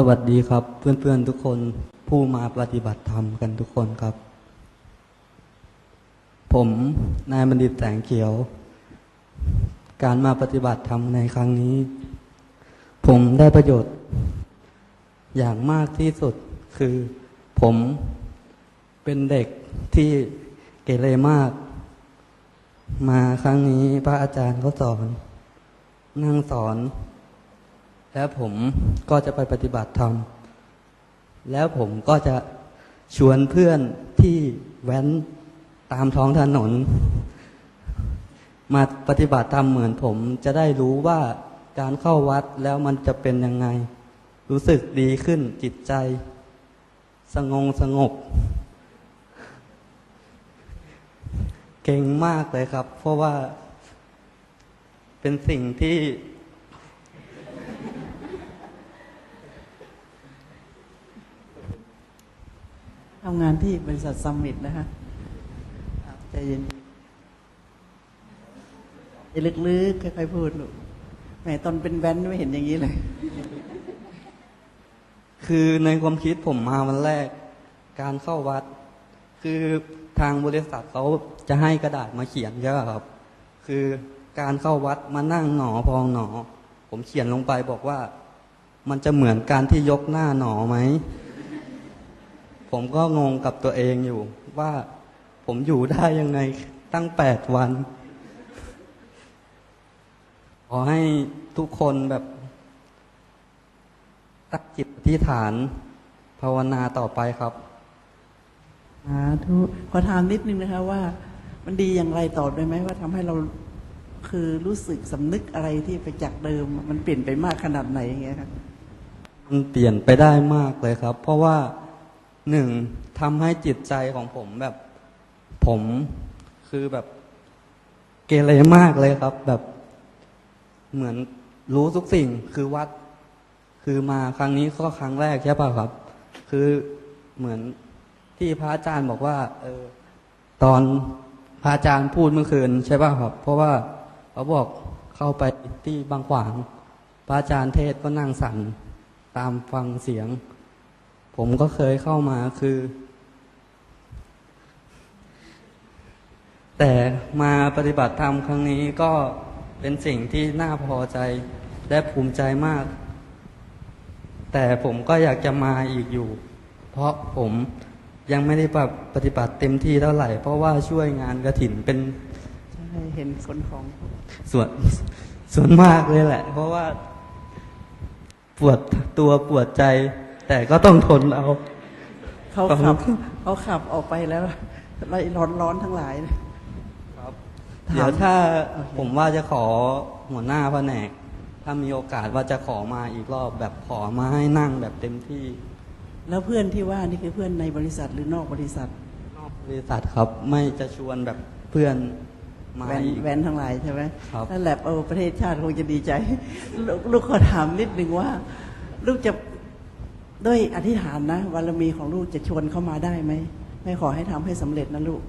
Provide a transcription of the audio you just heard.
สวัสดีครับ เพื่อนๆทุกคนผู้มาปฏิบัติธรรมกันทุกคนครับ ผมนายบัณฑิตแสงเขียว การมาปฏิบัติธรรมในครั้งนี้ ผมได้ประโยชน์ อย่างมากที่สุดคือผมเป็นเด็กที่เกเรมาก มาครั้งนี้พระอาจารย์เขาสอน นั่งสอน แล้วผมก็จะไปปฏิบัติธรรม แล้วผมก็จะชวนเพื่อนที่แว้นตามท้องถนน มาปฏิบัติธรรมเหมือนผมจะได้รู้ว่าการเข้าวัดแล้วมันจะเป็นยังไง รู้สึกดีขึ้นจิตใจ สงงสงบ เก่งมากเลยครับ เพราะว่าเป็นสิ่งที่ ทำงานที่บริษัทซัมมิตนะคะใจเย็นอย่าลึกๆค่อยๆพูดลูกแหมตอนเป็นแว้นไม่เห็นอย่างนี้เลย คือในความคิดผมมาวันแรก การเข้าวัด คือทางบริษัทเขาจะให้กระดาษมาเขียนใช่ไหมครับ คือการเข้าวัดมานั่งหนอพองหนอ ผมเขียนลงไปบอกว่า มันจะเหมือนการที่ยกหน้าหนอไหม ผมก็งงกับตัวเองอยู่ ว่าผมอยู่ได้ยังไงตั้งแปดวัน ขอให้ทุกคนแบบตั้งจิตอธิษฐาน ภาวนาต่อไปครับสาธุขอถามนิดนึงนะคะว่า มันดีอย่างไรตอบได้ไหมว่าทำให้เราคือรู้สึกสำนึกอะไรที่ไปจากเดิม มันเปลี่ยนไปมากขนาดไหนอย่างเงี้ยครับมันเปลี่ยนไปได้มากเลยครับ เพราะว่า หนึ่งทำให้จิตใจของผมแบบผมคือแบบเกเรมากเลยครับ แบบเหมือนรู้ทุกสิ่งคือวัด คือมาครั้งนี้ก็ครั้งแรกใช่ป่ะครับ คือเหมือนที่พระอาจารย์บอกว่า เออ ตอนพระอาจารย์พูดเมื่อคืนใช่ป่ะครับ เพราะว่าเขาบอกเข้าไปที่บางขวาง พระอาจารย์เทศก็นั่งสั่นตามฟังเสียง ผมก็เคยเข้ามาคือ แต่มาปฏิบัติธรรมครั้งนี้ก็เป็นสิ่งที่น่าพอใจและภูมิใจมาก แต่ผมก็อยากจะมาอีกอยู่ เพราะผมยังไม่ได้ปฏิบัติเต็มที่เท่าไหร่ เพราะว่าช่วยงานกระถินเป็นใช่เห็นคนของส่วนส่วนมากเลยแหละ เพราะว่าปวดตัวปวดใจ แต่ก็ต้องทนเอา เขาขอบขับคุณเขาขับออกไปแล้วไล่ร้อนร้อนๆทั้งหลายนะถามเดี๋ยวถ้าโอเคผมว่าจะขอหัวหน้าแผนก ถ้ามีโอกาสว่าจะขอมาอีกรอบแบบขอมาให้นั่งแบบเต็มที่ แล้วเพื่อนที่ว่านี่คือเพื่อนในบริษัทหรือนอกบริษัท นอกบริษัทครับไม่จะชวนแบบเพื่อนมาแวนอีกแวนทั้งหลายใช่ไหมครับนั่นแหละเออประเทศชาติคงจะดีใจลูกลูกขอถามนิดนึงว่า ลูกจะ ด้วยอธิษฐานนะบารมีของลูกจะชวนเข้ามาได้ไหมไม่ขอให้ทำให้สำเร็จนะลูก